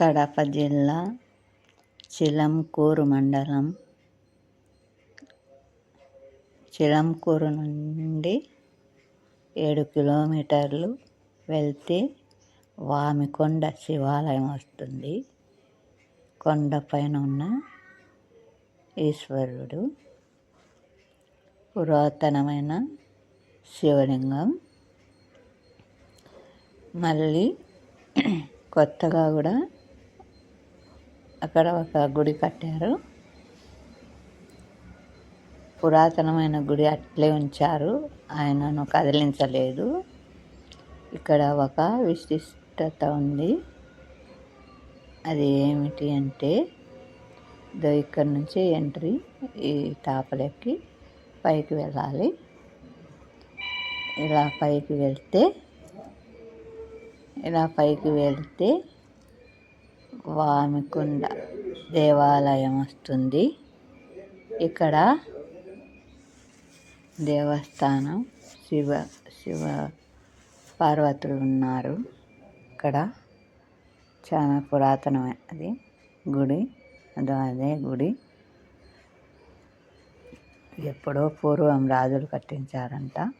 కడప జిల్లా చిలంకూరు మండలం. చిలంకూరు నుండి ఏడు కిలోమీటర్లు వెళ్తే వామికొండ శివాలయం వస్తుంది. కొండపైన ఉన్న ఈశ్వరుడు పురాతనమైన శివలింగం. మళ్ళీ కొత్తగా కూడా అక్కడ ఒక గుడి కట్టారు. పురాతనమైన గుడి అట్లే ఉంచారు. ఆయనను కదిలించలేదు. ఇక్కడ ఒక విశిష్టత ఉంది. అది ఏమిటి అంటే ఇక్కడ నుంచి ఎంట్రీ ఈ తాపలకి పైకి వెళ్ళాలి. ఇలా పైకి వెళ్తే ఇలా పైకి వెళ్తే వామికుండ దేవాలయం వస్తుంది ఇక్కడ దేవస్థానం శివ శివ పార్వతులు ఉన్నారు ఇక్కడ చాలా పురాతనమైనది గుడి అదో అదే గుడి. ఎప్పుడో పూర్వం రాజులు కట్టించారంట.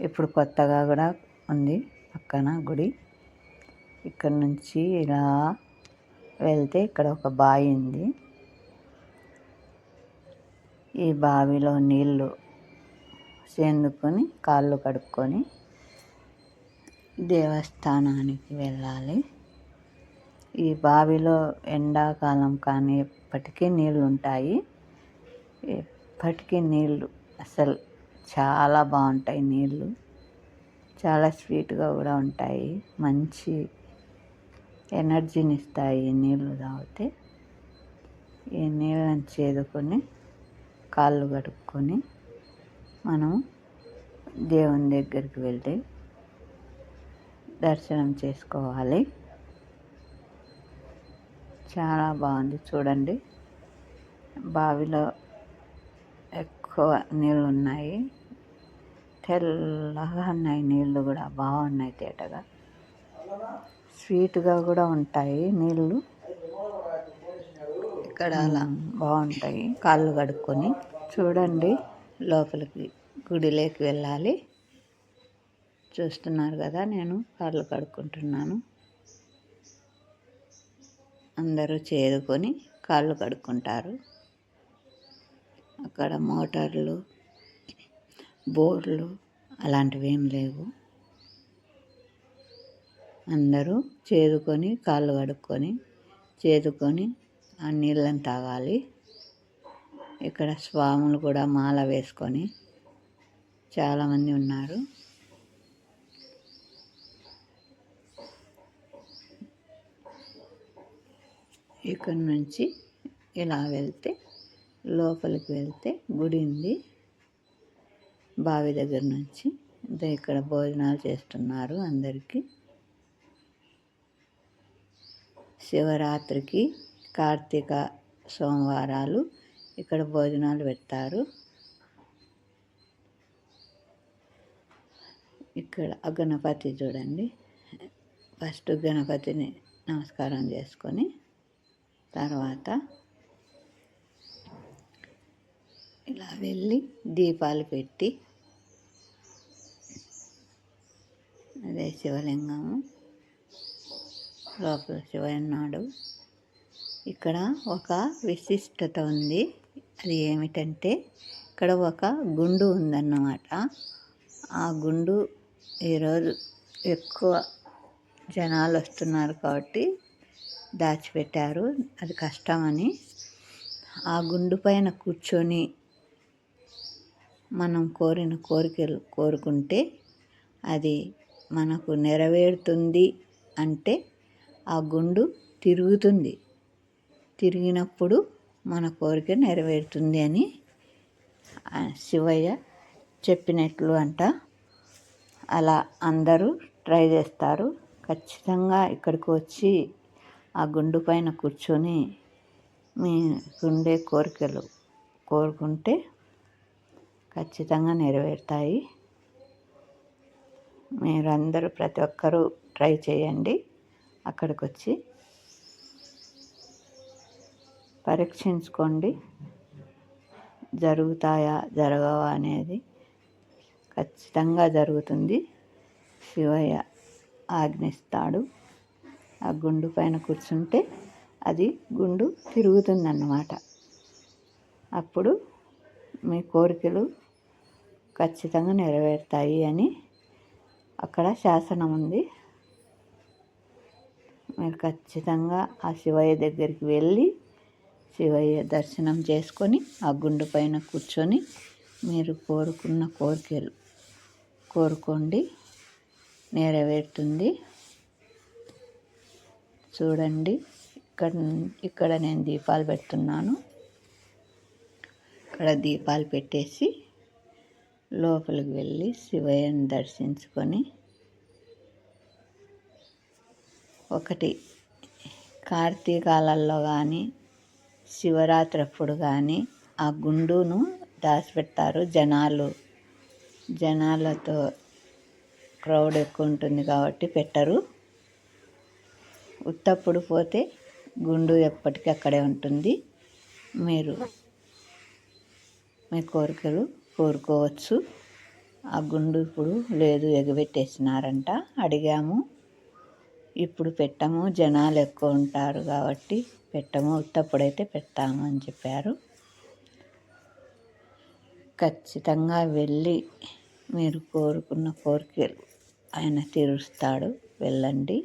ఇప్పుడు కొత్తగా కూడా ఉంది పక్కన గుడి. ఇక్కడ నుంచి ఇలా వెళ్తే ఇక్కడ ఒక బావి ఉంది. ఈ బావిలో నీళ్ళు చేందుకొని కాళ్ళు కడుక్కొని దేవస్థానానికి వెళ్ళాలి. ఈ బావిలో ఎండాకాలం కానీ ఎప్పటికీ నీళ్ళు ఉంటాయి. ఎప్పటికీ నీళ్ళు అసలు చాలా బాగుంటాయి నీళ్ళు చాలా స్వీట్గా కూడా ఉంటాయి. మంచి ఎనర్జీని ఇస్తాయి ఈ నీళ్ళు తాగితే. ఈ నీళ్ళని చేదుకొని కాళ్ళు కడుక్కొని మనం దేవుని దగ్గరికి వెళ్ళి దర్శనం చేసుకోవాలి. చాలా బాగుంది చూడండి. బావిలో ఎక్కువ నీళ్ళు ఉన్నాయి. తెల్లగా ఉన్నాయి నీళ్ళు కూడా బాగున్నాయి తేటగా. స్వీట్గా కూడా ఉంటాయి నీళ్ళు. ఇక్కడ అలా. బాగుంటాయి. కాళ్ళు కడుక్కొని చూడండి లోపలికి గుడిలోకి వెళ్ళాలి. చూస్తున్నారు కదా నేను కాళ్ళు కడుక్కుంటున్నాను. అందరూ చేదుకొని కాళ్ళు కడుక్కుంటారు. అక్కడ మోటార్లు బోర్లు అలాంటివి ఏం లేవు. అందరూ చేదుకొని కాళ్ళు కడుక్కొని చేదుకొని ఆ నీళ్ళని తాగాలి. ఇక్కడ స్వాములు కూడా మాల వేసుకొని చాలామంది ఉన్నారు. ఇక్కడి నుంచి ఇలా వెళ్తే లోపలికి వెళ్తే గుడి ఉంది బావి దగ్గర నుంచి. ఇక్కడ భోజనాలు చేస్తున్నారు అందరికీ. శివరాత్రికి కార్తీక సోమవారాలు ఇక్కడ భోజనాలు పెడతారు. ఇక్కడ గణపతి చూడండి. ఫస్ట్ గణపతిని నమస్కారం చేసుకొని తర్వాత ఇలా వెళ్ళి దీపాలు పెట్టి అదే శివలింగము. లోపల శివన్నాడు ఇక్కడ ఒక విశిష్టత ఉంది. అది ఏమిటంటే ఇక్కడ ఒక గుండు ఉందన్నమాట. ఆ గుండు ఈరోజు ఎక్కువ జనాలు వస్తున్నారు కాబట్టి దాచిపెట్టారు. అది కష్టమని. ఆ గుండు పైన కూర్చొని మనం కోరిన కోరికలు కోరుకుంటే అది మనకు నెరవేరుతుంది అంటే ఆ గుండు తిరుగుతుంది. తిరిగినప్పుడు మన కోరిక నెరవేరుతుంది అని శివయ్య చెప్పినట్లు అంట. అలా అందరూ ట్రై చేస్తారు. ఖచ్చితంగా ఇక్కడికి వచ్చి ఆ గుండు పైన కూర్చొని మీ గుండె కోరికలు కోరుకుంటే ఖచ్చితంగా నెరవేరుతాయి. మీరందరూ ప్రతి ఒక్కరూ ట్రై చేయండి. అక్కడికి వచ్చి పరీక్షించుకోండి. జరుగుతాయా జరగవా అనేది ఖచ్చితంగా జరుగుతుంది. శివయ్య ఆజ్ఞిస్తాడు. ఆ గుండు పైన కూర్చుంటే అది గుండు తిరుగుతుందన్నమాట. అప్పుడు మీ కోరికలు ఖచ్చితంగా నెరవేరుతాయి అని అక్కడ శాసనం ఉంది మీరు ఖచ్చితంగా ఆ శివయ్య దగ్గరికి వెళ్ళి శివయ్య దర్శనం చేసుకొని ఆ గుండు పైన కూర్చొని మీరు కోరుకున్న కోరికలు కోరుకోండి నెరవేరుతుంది. చూడండి ఇక్కడ ఇక్కడ నేను దీపాలు పెడుతున్నాను. ఇక్కడ దీపాలు పెట్టేసి లోపలికి వెళ్ళి శివయ్యని దర్శించుకొని ఒకటి. కార్తీకాలలో కానీ శివరాత్రి అప్పుడు కానీ ఆ గుండును దాచిపెడతారు జనాలు. జనాలతో క్రౌడ్ ఎక్కువ ఉంటుంది కాబట్టి పెట్టరు. ఉత్తప్పుడు పోతే గుండు ఎప్పటికీ అక్కడే ఉంటుంది. మీరు మీ కోరికలు కోరుకోవచ్చు. ఆ గుండు ఇప్పుడు లేదు ఎగబెట్టేసినారంట. అడిగాము. ఇప్పుడు పెట్టము జనాలు ఎక్కువ ఉంటారు కాబట్టి పెట్టము ఉత్తప్పుడైతే పెడతాము అని చెప్పారు. ఖచ్చితంగా వెళ్ళి మీరు కోరుకున్న కోరికలు ఆయన తీరుస్తాడు. వెళ్ళండి.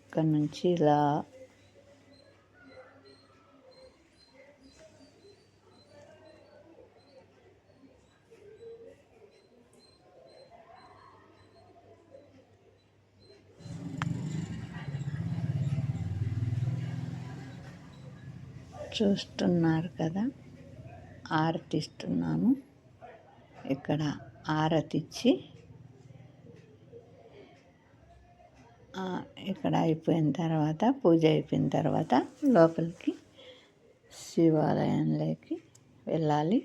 ఇక్కడ నుంచి ఇలా చూస్తున్నారు కదా. ఆరతిస్తున్నాను. ఇక్కడ ఆరతిచ్చి ఇక్కడ అయిపోయిన తర్వాత పూజ అయిపోయిన తర్వాత లోపలికి శివాలయంలోకి వెళ్ళాలి.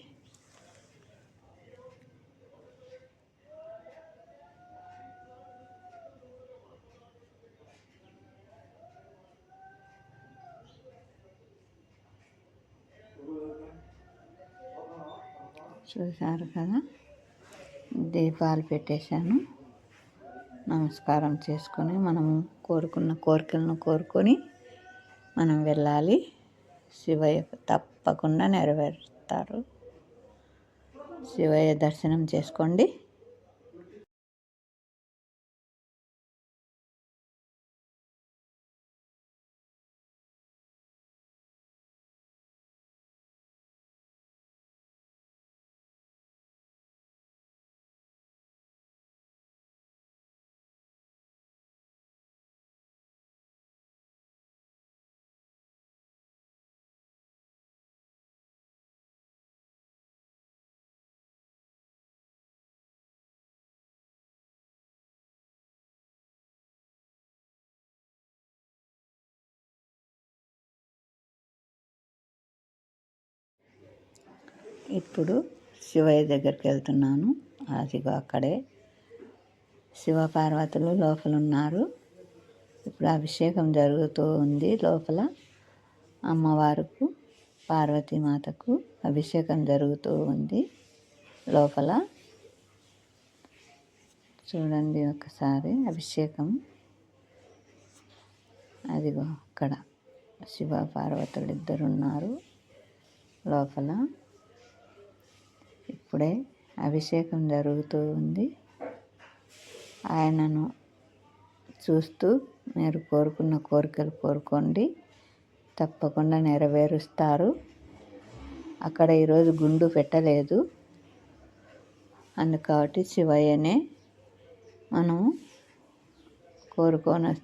చూశారు కదా? దీపాలు పెట్టేశాను. నమస్కారం చేసుకొని మనము కోరుకున్న కోరికలను కోరుకొని మనం వెళ్ళాలి. శివయ్య తప్పకుండా నెరవేరుస్తారు శివయ్య దర్శనం చేసుకోండి. ఇప్పుడు శివయ్య దగ్గరికి వెళ్తున్నాను. అదిగో అక్కడే. శివపార్వతులు లోపల ఉన్నారు ఇప్పుడు అభిషేకం జరుగుతూ ఉంది లోపల. అమ్మవారుకు పార్వతీమాతకు అభిషేకం జరుగుతూ ఉంది లోపల. చూడండి ఒకసారి అభిషేకం. అదిగో అక్కడ శివ పార్వతులు ఇద్దరు ఉన్నారు లోపల. ఇప్పుడే అభిషేకం జరుగుతూ ఉంది. ఆయనను చూస్తూ మీరు కోరుకున్న కోరికలు కోరుకోండి. తప్పకుండా నెరవేరుస్తారు. అక్కడ ఈరోజు గుండు పెట్టలేదు. అందుకబట్టి శివయ్యనే మనం కోరుకొని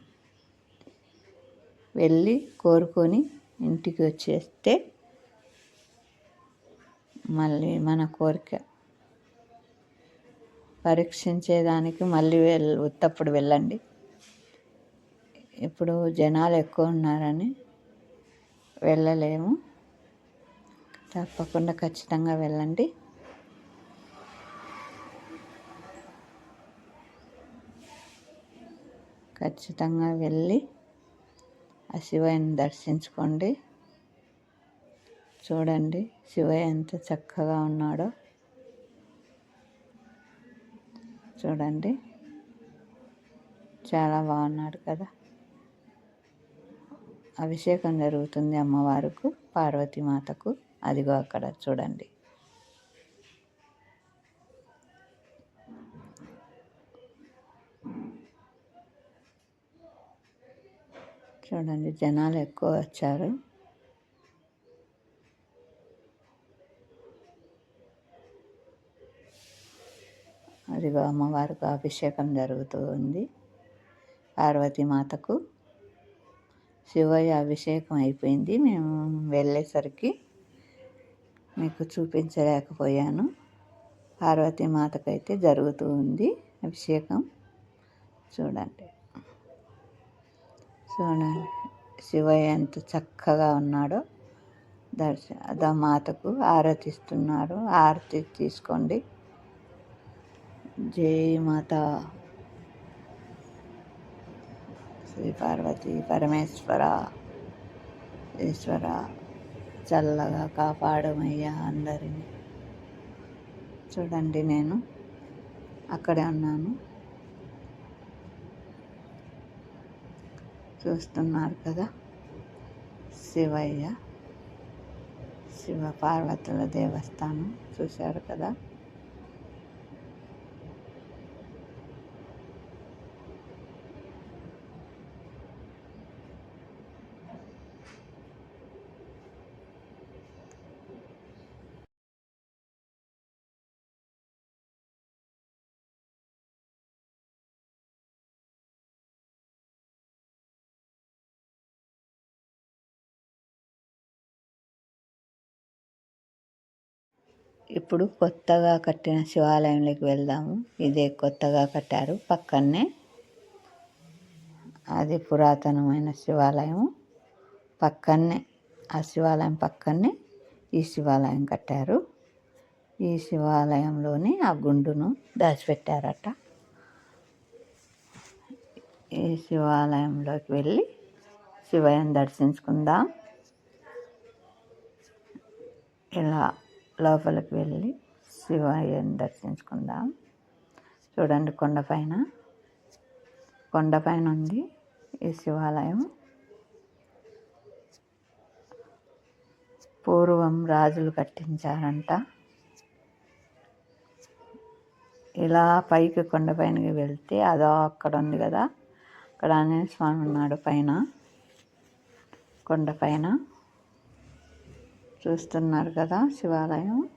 వెళ్ళి కోరుకొని ఇంటికి వచ్చేస్తే మళ్ళీ మన కోరిక. పరీక్షించేదానికి మళ్ళీ వెళ్ ఉత్తప్పుడు వెళ్ళండి. ఇప్పుడు జనాలు ఎక్కువ ఉన్నారని వెళ్ళలేము. తప్పకుండా ఖచ్చితంగా వెళ్ళండి. ఖచ్చితంగా వెళ్ళి ఆ శివయ్యని దర్శించుకోండి. చూడండి శివయ్య ఎంత చక్కగా ఉన్నాడో. చూడండి. చాలా బాగున్నాడు కదా. అభిషేకం జరుగుతుంది అమ్మవారుకు పార్వతీమాతకు. అదిగో అక్కడ చూడండి. చూడండి జనాలు ఎక్కువ వచ్చారు. అదిగో అమ్మవారికి అభిషేకం జరుగుతూ ఉంది. పార్వతీమాతకు శివయ్య అభిషేకం అయిపోయింది. మేము వెళ్ళేసరికి మీకు చూపించలేకపోయాను. పార్వతీమాతకైతే జరుగుతూ ఉంది అభిషేకం. చూడండి. చూడండి. శివయ్య ఎంత చక్కగా ఉన్నాడో. దర్శ మాతకు ఆరతిస్తున్నారు ఆరతి తీసుకోండి. జై మాత. శ్రీ పార్వతి పరమేశ్వర ఈశ్వర చల్లగా కాపాడమయ్యా అందరినీ. చూడండి నేను అక్కడే ఉన్నాను. చూస్తున్నారు కదా శివయ్య శివ పార్వతుల దేవస్థానం చూశారు కదా? ఇప్పుడు కొత్తగా కట్టిన శివాలయంలోకి వెళ్దాము. ఇదే కొత్తగా కట్టారు. పక్కనే అది పురాతనమైన శివాలయం పక్కనే ఆ శివాలయం పక్కనే ఈ శివాలయం కట్టారు. ఈ శివాలయంలోనే ఆ గుండును దాచిపెట్టారట. ఈ శివాలయంలోకి వెళ్ళి శివయం దర్శించుకుందాం. ఇలా లోపలికి వెళ్ళి శివయ్యని దర్శించుకుందాం. చూడండి కొండపైన కొండపైన ఉంది ఈ శివాలయం. పూర్వం రాజులు కట్టించారంట. ఇలా పైకి కొండపైనకి వెళ్తే అదో అక్కడ ఉంది కదా. అక్కడ ఆంజనేయ స్వామి ఉన్నాడు పైన. కొండపైన చూస్తున్నారు కదా శివాలయం.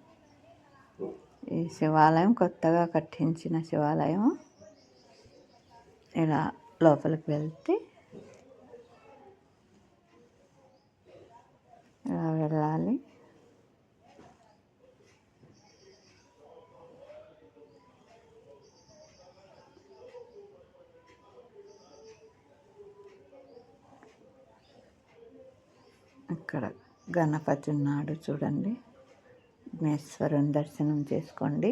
ఈ శివాలయం కొత్తగా కట్టించిన శివాలయం. ఇలా లోపలికి వెళ్తే ఇలా వెళ్ళాలి. ఇక్కడ గణపతి ఉన్నాడు చూడండి. విఘ్నేశ్వరుని దర్శనం చేసుకోండి.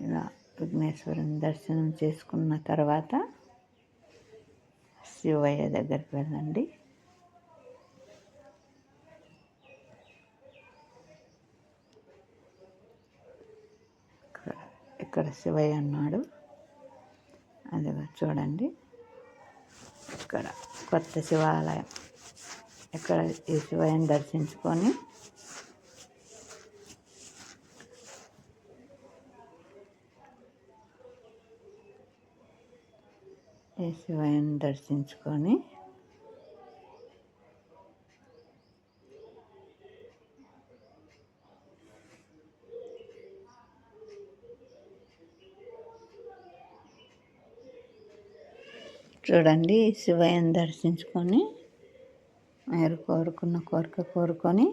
ఇలా విఘ్నేశ్వరుని దర్శనం చేసుకున్న తర్వాత శివయ్య దగ్గరికి వెళ్ళండి. ఇక్కడ శివయ్య ఉన్నాడు. అది చూడండి. ఇక్కడ కొత్త శివాలయం. ఇక్కడ ఈ దర్శించుకొని. ఈ దర్శించుకొని. చూడండి శివయ్యని దర్శించుకొని. మీరు కోరుకున్న కోరిక కోరుకొని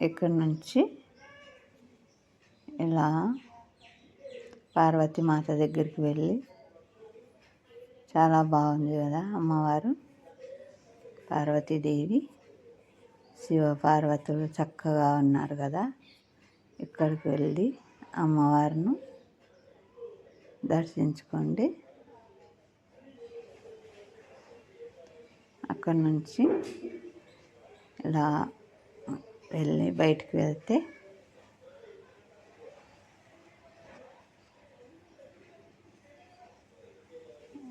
ఇక్కడి నుంచి ఇలా పార్వతీ మాత దగ్గరికి వెళ్ళి చాలా బాగుంది కదా అమ్మవారు. పార్వతీదేవి శివ పార్వతులు చక్కగా ఉన్నారు కదా. ఇక్కడికి వెళ్ళి అమ్మవారిను దర్శించుకోండి. అక్కడి నుంచి ఇలా వెళ్ళి బయటికి వెళ్తే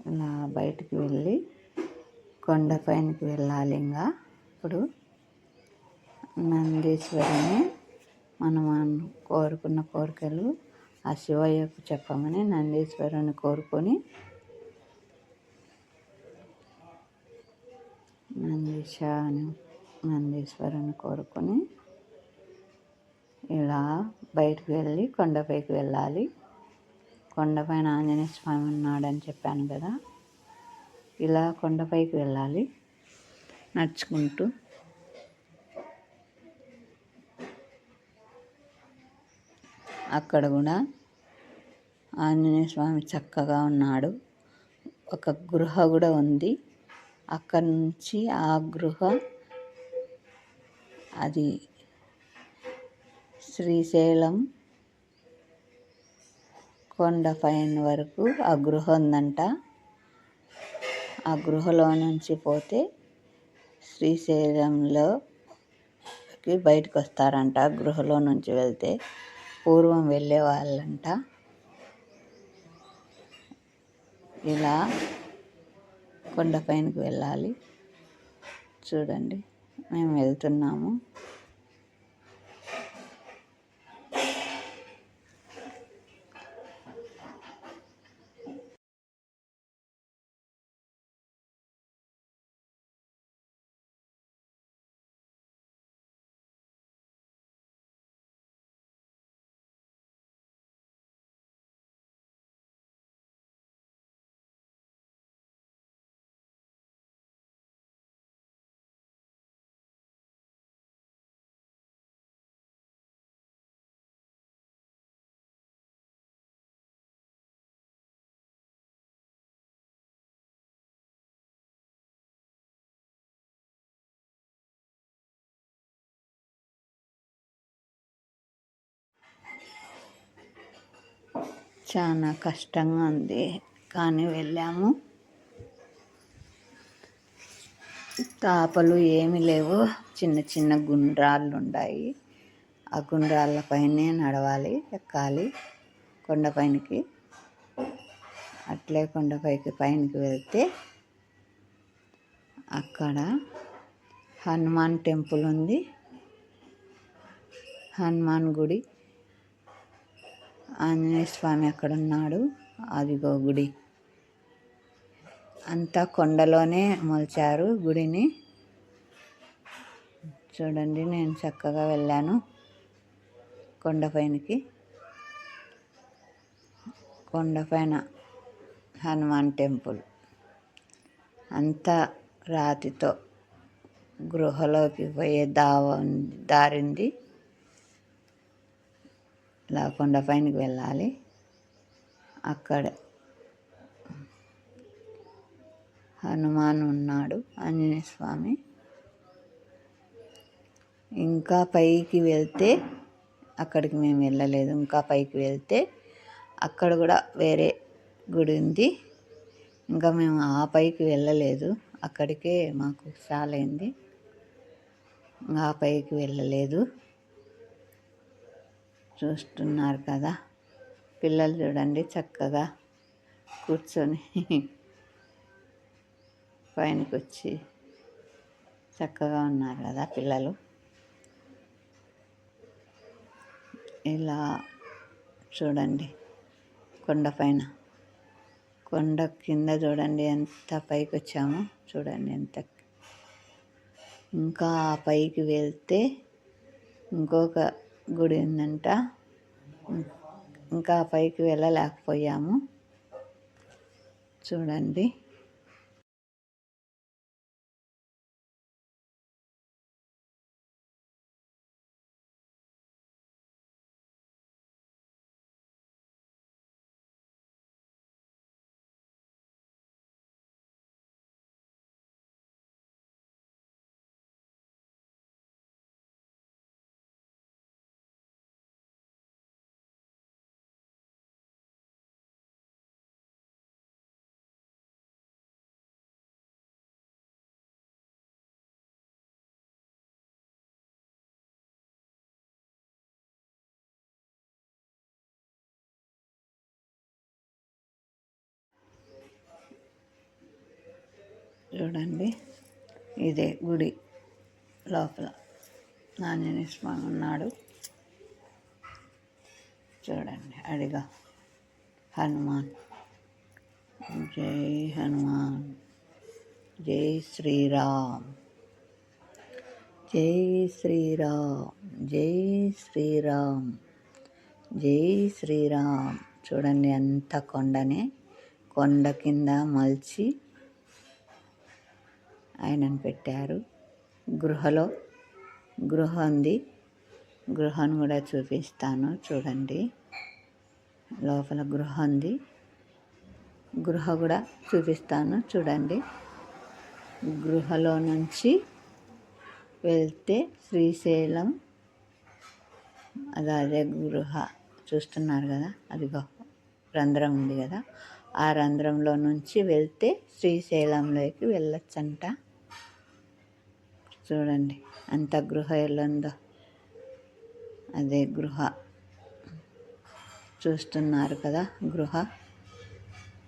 ఇలా బయటికి వెళ్ళి కొండపైనకి వెళ్ళాలి ఇంకా. ఇప్పుడు నందీశ్వరిని మనం కోరుకున్న కోరికలు ఆ శివయ్యకు చెప్పమని నందీశ్వరుని కోరుకొని నందీశ అని నందీశ్వరుని కోరుకొని ఇలా బయటకు వెళ్ళి కొండపైకి వెళ్ళాలి. కొండపైన ఆంజనేయ స్వామి ఉన్నాడని చెప్పాను కదా. ఇలా కొండపైకి వెళ్ళాలి. నడుచుకుంటూ అక్కడ కూడా ఆంజనేయ స్వామి చక్కగా ఉన్నాడు. ఒక గృహ కూడా ఉంది. అక్కడి నుంచి ఆ గృహ అది శ్రీశైలం కొండ పైన వరకు ఆ గృహ ఉందంట. ఆ గృహలో నుంచి పోతే శ్రీశైలంలోకి బయటకు వస్తారంట గృహలో నుంచి వెళ్తే పూర్వం వెళ్ళే వాళ్ళంట. కొండ కొండపైనకి వెళ్ళాలి. చూడండి మేము వెళ్తున్నాము. చాలా కష్టంగా ఉంది. కానీ వెళ్ళాము. తాపలు ఏమి లేవు. చిన్న చిన్న గుండ్రాళ్ళు ఉన్నాయి ఆ గుండ్రాళ్ళపైనే నడవాలి ఎక్కాలి కొండపైనకి అట్లే కొండపైకి పైనకి వెళ్తే అక్కడ హనుమాన్ టెంపుల్ ఉంది. హనుమాన్ గుడి. ఆంజనేయ స్వామి అక్కడ ఉన్నాడు అదిగో గుడి. అంతా కొండలోనే మొలిచారు గుడిని. చూడండి నేను చక్కగా వెళ్ళాను కొండపైనకి కొండపైన హనుమాన్ టెంపుల్. అంతా రాతితో గృహలోకి పోయే దావ దారింది. ఇలా కొండపైనకి వెళ్ళాలి. అక్కడ. హనుమాన్ ఉన్నాడు ఆంజనేయ స్వామి. ఇంకా పైకి వెళ్తే అక్కడికి మేము వెళ్ళలేదు. ఇంకా పైకి వెళ్తే అక్కడ కూడా వేరే గుడి ఉంది. ఇంకా మేము ఆ పైకి వెళ్ళలేదు. అక్కడికే మాకు చాలైంది ఆ పైకి వెళ్ళలేదు. చూస్తున్నారు కదా. పిల్లలు చూడండి చక్కగా కూర్చొని పైనకి వచ్చి చక్కగా ఉన్నారు కదా పిల్లలు. ఇలా చూడండి కొండపైన కొండ కింద చూడండి ఎంత పైకి వచ్చామో చూడండి ఎంత. ఇంకా పైకి వెళ్తే ఇంకొక గుడి ఉందంట. ఇంకా పైకి వెళ్ళలేకపోయాము. చూడండి. చూడండి. ఇదే గుడి లోపల ఆంజనేయ స్వామి ఉన్నాడు. చూడండి అడిగా. హనుమాన్. జై హనుమాన్. జై శ్రీరామ్. జై శ్రీరామ్. జై శ్రీరామ్. జై శ్రీరామ్. చూడండి అంత కొండనే. కొండ కింద మలిచి ఆయనను పెట్టారు. గృహలో గృహ ఉంది. గృహను కూడా చూపిస్తాను. చూడండి. లోపల గృహ ఉంది. గృహ కూడా చూపిస్తాను. చూడండి. గృహలో నుంచి వెళ్తే శ్రీశైలం అది అదే గృహ చూస్తున్నారు కదా అదిగో రంధ్రం ఉంది కదా. ఆ రంధ్రంలో నుంచి వెళ్తే శ్రీశైలంలోకి వెళ్ళొచ్చంట. చూడండి అంత గృహ ఎల్లుందో. అదే గృహ. చూస్తున్నారు కదా గృహ.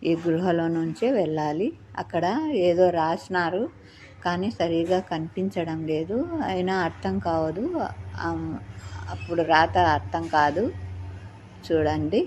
ఈ గృహలో నుంచే వెళ్ళాలి. అక్కడ ఏదో రాసినారు కానీ సరిగా కనిపించడం లేదు. అయినా అర్థం కావదు. అప్పుడు రాత అర్థం కాదు. చూడండి.